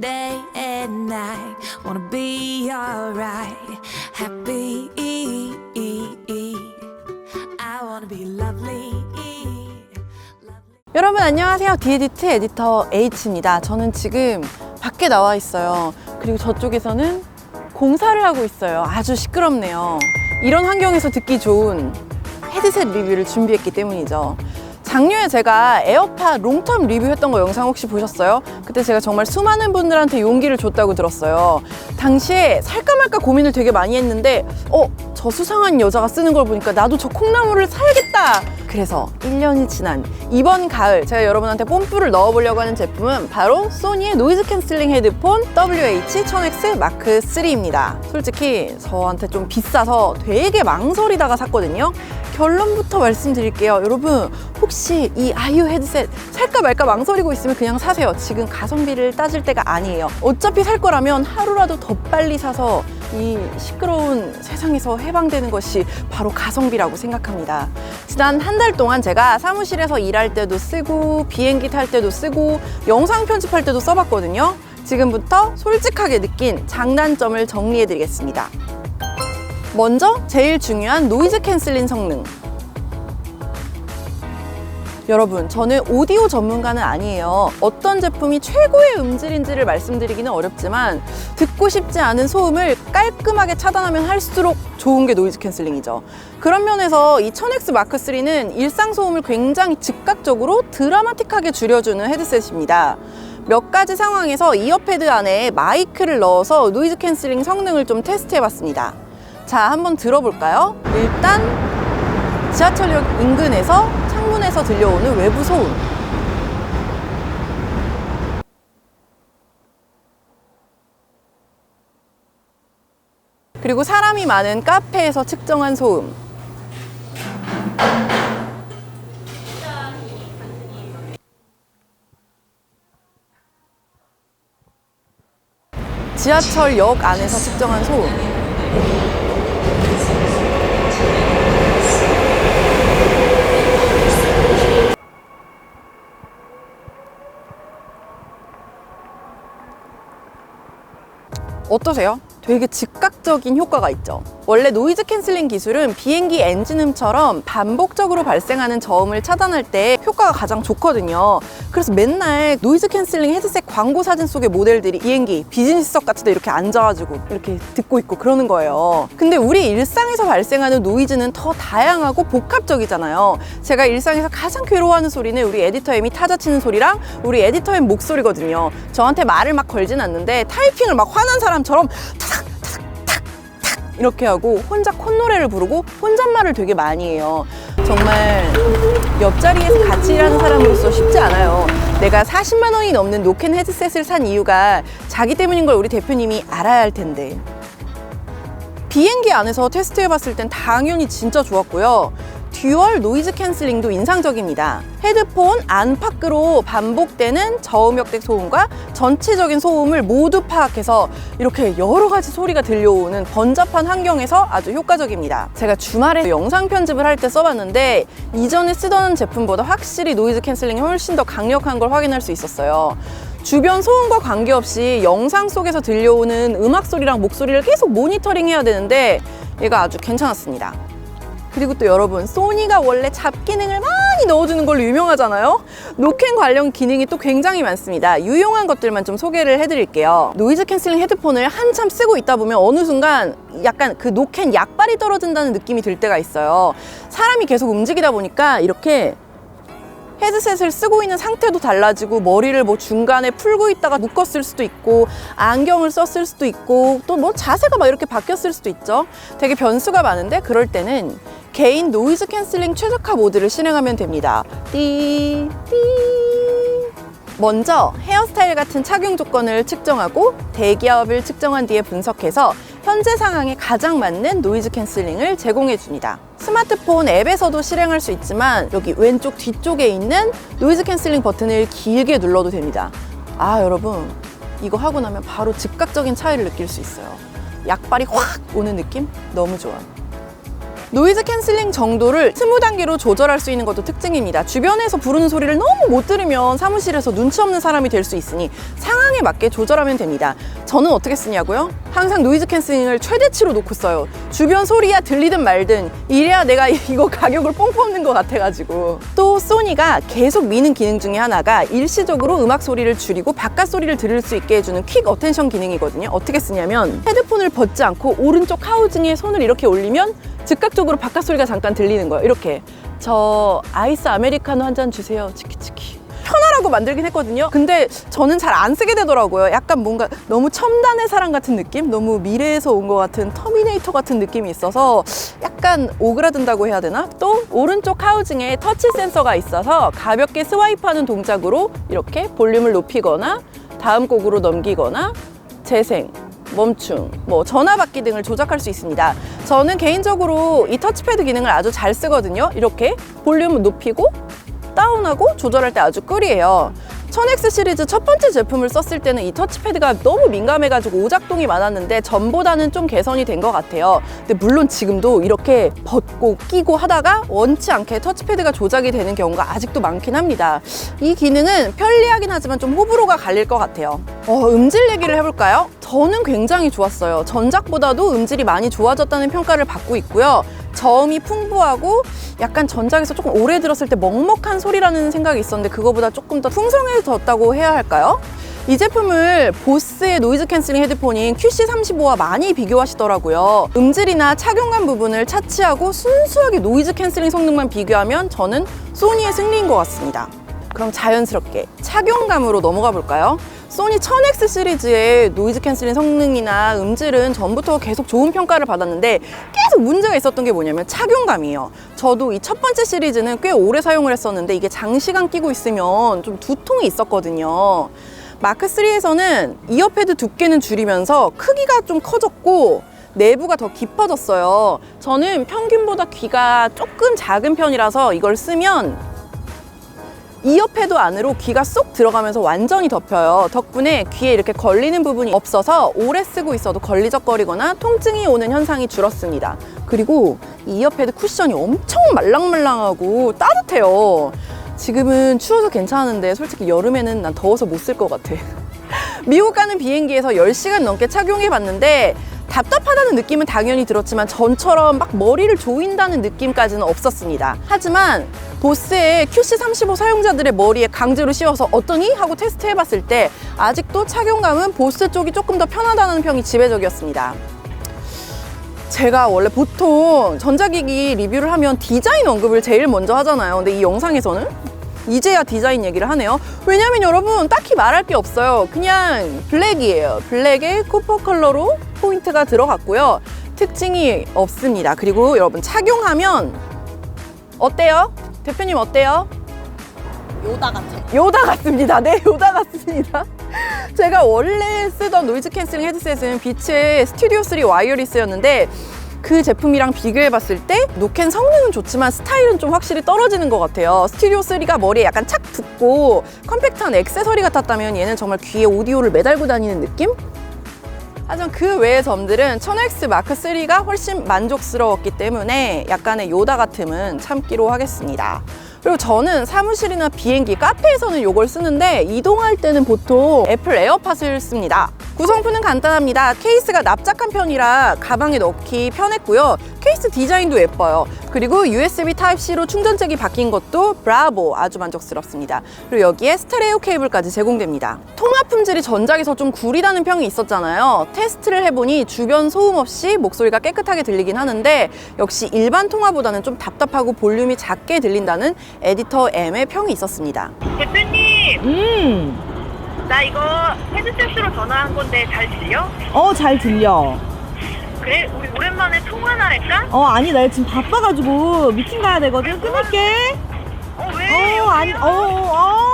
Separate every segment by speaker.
Speaker 1: day and night. Wanna be alright, happy. I wanna be lovely.
Speaker 2: 여러분 안녕하세요. 디에디트 에디터 H입니다. 저는 지금 밖에 나와 있어요. 그리고 저쪽에서는 공사를 하고 있어요. 아주 시끄럽네요. 이런 환경에서 듣기 좋은 헤드셋 리뷰를 준비했기 때문이죠. 작년에 제가 에어팟 롱텀 리뷰했던 거 영상 혹시 보셨어요? 그때 제가 정말 수많은 분들한테 용기를 줬다고 들었어요. 당시에 살까 말까 고민을 되게 많이 했는데, 어, 저 수상한 여자가 쓰는 걸 보니까 나도 저 콩나물을 사야겠다! 그래서 1년이 지난 이번 가을 제가 여러분한테 뽐뿌를 넣어보려고 하는 제품은 바로 소니의 노이즈 캔슬링 헤드폰 WH-1000X 마크 3입니다. 솔직히 저한테 좀 비싸서 되게 망설이다가 샀거든요. 결론부터 말씀드릴게요. 여러분 혹시 이 아이유 헤드셋 살까 말까 망설이고 있으면 그냥 사세요. 지금 가성비를 따질 때가 아니에요. 어차피 살 거라면 하루라도 더 빨리 사서 이 시끄러운 세상에서 해방되는 것이 바로 가성비라고 생각합니다. 지난 한 달 동안 제가 사무실에서 일할 때도 쓰고 비행기 탈 때도 쓰고 영상 편집할 때도 써봤거든요. 지금부터 솔직하게 느낀 장단점을 정리해 드리겠습니다. 먼저 제일 중요한 노이즈 캔슬링 성능. 여러분, 저는 오디오 전문가는 아니에요. 어떤 제품이 최고의 음질인지를 말씀드리기는 어렵지만 듣고 싶지 않은 소음을 깔끔하게 차단하면 할수록 좋은 게 노이즈 캔슬링이죠. 그런 면에서 이 1000X 마크 3는 일상 소음을 굉장히 즉각적으로 드라마틱하게 줄여주는 헤드셋입니다. 몇 가지 상황에서 이어패드 안에 마이크를 넣어서 노이즈 캔슬링 성능을 좀 테스트해 봤습니다. 자, 한번 들어볼까요? 일단 지하철역 인근에서 창문에서 들려오는 외부 소음. 그리고 사람이 많은 카페에서 측정한 소음. 지하철역 안에서 측정한 소음. 어떠세요? 되게 즉각적인 효과가 있죠. 원래 노이즈 캔슬링 기술은 비행기 엔진음처럼 반복적으로 발생하는 저음을 차단할 때 효과가 가장 좋거든요. 그래서 맨날 노이즈 캔슬링 헤드셋 광고 사진 속의 모델들이 비행기 비즈니스석 같은 데 이렇게 앉아가지고 이렇게 듣고 있고 그러는 거예요. 근데 우리 일상에서 발생하는 노이즈는 더 다양하고 복합적이잖아요. 제가 일상에서 가장 괴로워하는 소리는 우리 에디터 M이 타자 치는 소리랑 우리 에디터 M 목소리거든요. 저한테 말을 막 걸진 않는데 타이핑을 막 화난 사람처럼 탁 이렇게 하고 혼자 콧노래를 부르고 혼잣말을 되게 많이 해요. 정말 옆자리에서 같이 일하는 사람으로서 쉽지 않아요. 내가 40만 원이 넘는 노캔 헤드셋을 산 이유가 자기 때문인 걸 우리 대표님이 알아야 할 텐데. 비행기 안에서 테스트해봤을 땐 당연히 진짜 좋았고요. 듀얼 노이즈 캔슬링도 인상적입니다. 헤드폰 안팎으로 반복되는 저음역대 소음과 전체적인 소음을 모두 파악해서 이렇게 여러 가지 소리가 들려오는 번잡한 환경에서 아주 효과적입니다. 제가 주말에 영상 편집을 할 때 써봤는데 이전에 쓰던 제품보다 확실히 노이즈 캔슬링이 훨씬 더 강력한 걸 확인할 수 있었어요. 주변 소음과 관계없이 영상 속에서 들려오는 음악 소리랑 목소리를 계속 모니터링 해야 되는데 얘가 아주 괜찮았습니다. 그리고 또 여러분 소니가 원래 잡 기능을 많이 넣어주는 걸로 유명하잖아요? 노캔 관련 기능이 또 굉장히 많습니다. 유용한 것들만 좀 소개를 해드릴게요. 노이즈 캔슬링 헤드폰을 한참 쓰고 있다 보면 어느 순간 약간 그 노캔 약발이 떨어진다는 느낌이 들 때가 있어요. 사람이 계속 움직이다 보니까 이렇게 헤드셋을 쓰고 있는 상태도 달라지고 머리를 뭐 중간에 풀고 있다가 묶었을 수도 있고 안경을 썼을 수도 있고 또 뭐 자세가 막 이렇게 바뀌었을 수도 있죠. 되게 변수가 많은데 그럴 때는 개인 노이즈 캔슬링 최적화 모드를 실행하면 됩니다. 띠, 띠. 먼저 헤어스타일 같은 착용 조건을 측정하고 대기압을 측정한 뒤에 분석해서 현재 상황에 가장 맞는 노이즈 캔슬링을 제공해 줍니다. 스마트폰 앱에서도 실행할 수 있지만 여기 왼쪽 뒤쪽에 있는 노이즈 캔슬링 버튼을 길게 눌러도 됩니다. 아, 여러분. 이거 하고 나면 바로 즉각적인 차이를 느낄 수 있어요. 약발이 확 오는 느낌? 너무 좋아요. 노이즈 캔슬링 정도를 20단계로 조절할 수 있는 것도 특징입니다. 주변에서 부르는 소리를 너무 못 들으면 사무실에서 눈치 없는 사람이 될 수 있으니 상황 에 사용에 맞게 조절하면 됩니다. 저는 어떻게 쓰냐고요? 항상 노이즈 캔슬링을 최대치로 놓고 써요. 주변 소리야 들리든 말든 이래야 내가 이거 가격을 뽕 뽑는 것 같아가지고 또 소니가 계속 미는 기능 중에 하나가 일시적으로 음악 소리를 줄이고 바깥 소리를 들을 수 있게 해주는 퀵 어텐션 기능이거든요. 어떻게 쓰냐면 헤드폰을 벗지 않고 오른쪽 하우징에 손을 이렇게 올리면 즉각적으로 바깥 소리가 잠깐 들리는 거예요. 이렇게 저 아이스 아메리카노 한 잔 주세요. 치키치키. 편하라고 만들긴 했거든요. 근데 저는 잘 안 쓰게 되더라고요. 약간 뭔가 너무 첨단의 사랑 같은 느낌? 너무 미래에서 온 것 같은 터미네이터 같은 느낌이 있어서 약간 오그라든다고 해야 되나? 또 오른쪽 하우징에 터치 센서가 있어서 가볍게 스와이프하는 동작으로 이렇게 볼륨을 높이거나 다음 곡으로 넘기거나 재생, 멈춤, 뭐 전화 받기 등을 조작할 수 있습니다. 저는 개인적으로 이 터치패드 기능을 아주 잘 쓰거든요. 이렇게 볼륨을 높이고 다운하고 조절할 때 아주 꿀이에요. 1000X 시리즈 첫 번째 제품을 썼을 때는 이 터치패드가 너무 민감해가지고 오작동이 많았는데 전보다는 좀 개선이 된 것 같아요. 근데 물론 지금도 이렇게 벗고 끼고 하다가 원치 않게 터치패드가 조작이 되는 경우가 아직도 많긴 합니다. 이 기능은 편리하긴 하지만 좀 호불호가 갈릴 것 같아요. 어, 음질 얘기를 해볼까요? 저는 굉장히 좋았어요. 전작보다도 음질이 많이 좋아졌다는 평가를 받고 있고요. 저음이 풍부하고 약간 전작에서 조금 오래 들었을 때 먹먹한 소리라는 생각이 있었는데 그거보다 조금 더 풍성해졌다고 해야 할까요? 이 제품을 보스의 노이즈 캔슬링 헤드폰인 QC35와 많이 비교하시더라고요. 음질이나 착용감 부분을 차치하고 순수하게 노이즈 캔슬링 성능만 비교하면 저는 소니의 승리인 것 같습니다. 그럼 자연스럽게 착용감으로 넘어가 볼까요? 소니 1000X 시리즈의 노이즈 캔슬링 성능이나 음질은 전부터 계속 좋은 평가를 받았는데 계속 문제가 있었던 게 뭐냐면 착용감이에요. 저도 이 첫 번째 시리즈는 꽤 오래 사용을 했었는데 이게 장시간 끼고 있으면 좀 두통이 있었거든요. 마크3에서는 이어패드 두께는 줄이면서 크기가 좀 커졌고 내부가 더 깊어졌어요. 저는 평균보다 귀가 조금 작은 편이라서 이걸 쓰면 이어패드 안으로 귀가 쏙 들어가면서 완전히 덮여요. 덕분에 귀에 이렇게 걸리는 부분이 없어서 오래 쓰고 있어도 걸리적거리거나 통증이 오는 현상이 줄었습니다. 그리고 이 이어패드 쿠션이 엄청 말랑말랑하고 따뜻해요. 지금은 추워서 괜찮은데 솔직히 여름에는 난 더워서 못 쓸 것 같아. 미국 가는 비행기에서 10시간 넘게 착용해 봤는데 답답하다는 느낌은 당연히 들었지만 전처럼 막 머리를 조인다는 느낌까지는 없었습니다. 하지만 보스의 QC35 사용자들의 머리에 강제로 씌워서 어떠니? 하고 테스트 해봤을 때 아직도 착용감은 보스 쪽이 조금 더 편하다는 평이 지배적이었습니다. 제가 원래 보통 전자기기 리뷰를 하면 디자인 언급을 제일 먼저 하잖아요. 근데 이 영상에서는 이제야 디자인 얘기를 하네요. 왜냐면 여러분 딱히 말할 게 없어요. 그냥 블랙이에요. 블랙에 코퍼 컬러로 포인트가 들어갔고요. 특징이 없습니다. 그리고 여러분 착용하면 어때요? 대표님 어때요?
Speaker 3: 요다 같아.
Speaker 2: 요다 같습니다. 네, 요다 같습니다. 제가 원래 쓰던 노이즈 캔슬링 헤드셋은 비츠의 스튜디오 3 와이어리스였는데 그 제품이랑 비교해 봤을 때 노캔 성능은 좋지만 스타일은 좀 확실히 떨어지는 것 같아요. 스튜디오 3가 머리에 약간 착 붙고 컴팩트한 액세서리 같았다면 얘는 정말 귀에 오디오를 매달고 다니는 느낌? 하지만 그 외의 점들은 1000X 마크 3가 훨씬 만족스러웠기 때문에 약간의 요다 같음은 참기로 하겠습니다. 그리고 저는 사무실이나 비행기, 카페에서는 이걸 쓰는데 이동할 때는 보통 애플 에어팟을 씁니다. 구성품은 간단합니다. 케이스가 납작한 편이라 가방에 넣기 편했고요. 케이스 디자인도 예뻐요. 그리고 USB Type-C로 충전잭이 바뀐 것도 브라보 아주 만족스럽습니다. 그리고 여기에 스테레오 케이블까지 제공됩니다. 통화 품질이 전작에서 좀 구리다는 평이 있었잖아요. 테스트를 해보니 주변 소음 없이 목소리가 깨끗하게 들리긴 하는데 역시 일반 통화보다는 좀 답답하고 볼륨이 작게 들린다는 에디터 M의 평이 있었습니다.
Speaker 4: 대표님,
Speaker 3: 음,
Speaker 4: 나 이거 헤드셋으로 전화한 건데 잘 들려?
Speaker 3: 어, 잘 들려.
Speaker 4: 그래? 우리 오랜만에 통화나 할까?
Speaker 3: 어, 아니, 나 지금 바빠가지고 미팅 가야 되거든. 끊을게.
Speaker 4: 어, 왜?
Speaker 3: 어, 아니, 어, 어.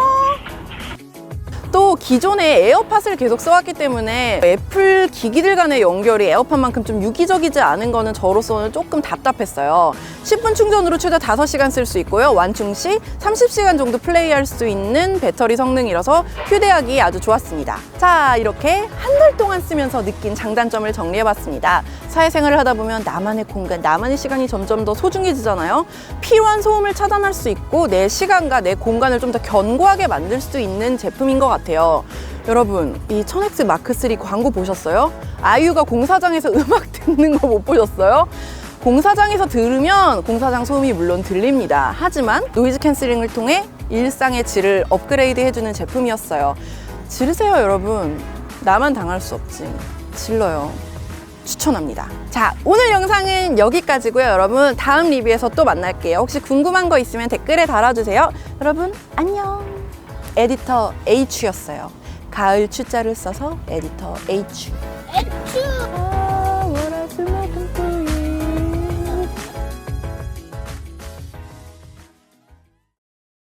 Speaker 2: 또 기존에 에어팟을 계속 써왔기 때문에 애플 기기들 간의 연결이 에어팟만큼 좀 유기적이지 않은 거는 저로서는 조금 답답했어요. 10분 충전으로 최대 5시간 쓸 수 있고요. 완충 시 30시간 정도 플레이할 수 있는 배터리 성능이라서 휴대하기 아주 좋았습니다. 자, 이렇게 한 달 동안 쓰면서 느낀 장단점을 정리해봤습니다. 사회생활을 하다 보면 나만의 공간, 나만의 시간이 점점 더 소중해지잖아요. 필요한 소음을 차단할 수 있고 내 시간과 내 공간을 좀 더 견고하게 만들 수 있는 제품인 것 같아요. 여러분, 이 1000X 마크3 광고 보셨어요? 아이유가 공사장에서 음악 듣는 거 못 보셨어요? 공사장에서 들으면 공사장 소음이 물론 들립니다. 하지만 노이즈 캔슬링을 통해 일상의 질을 업그레이드 해주는 제품이었어요. 지르세요, 여러분. 나만 당할 수 없지. 질러요. 추천합니다. 자, 오늘 영상은 여기까지고요. 여러분, 다음 리뷰에서 또 만날게요. 혹시 궁금한 거 있으면 댓글에 달아주세요. 여러분, 안녕. 에디터 H였어요. 가을 추자를 써서 에디터 H.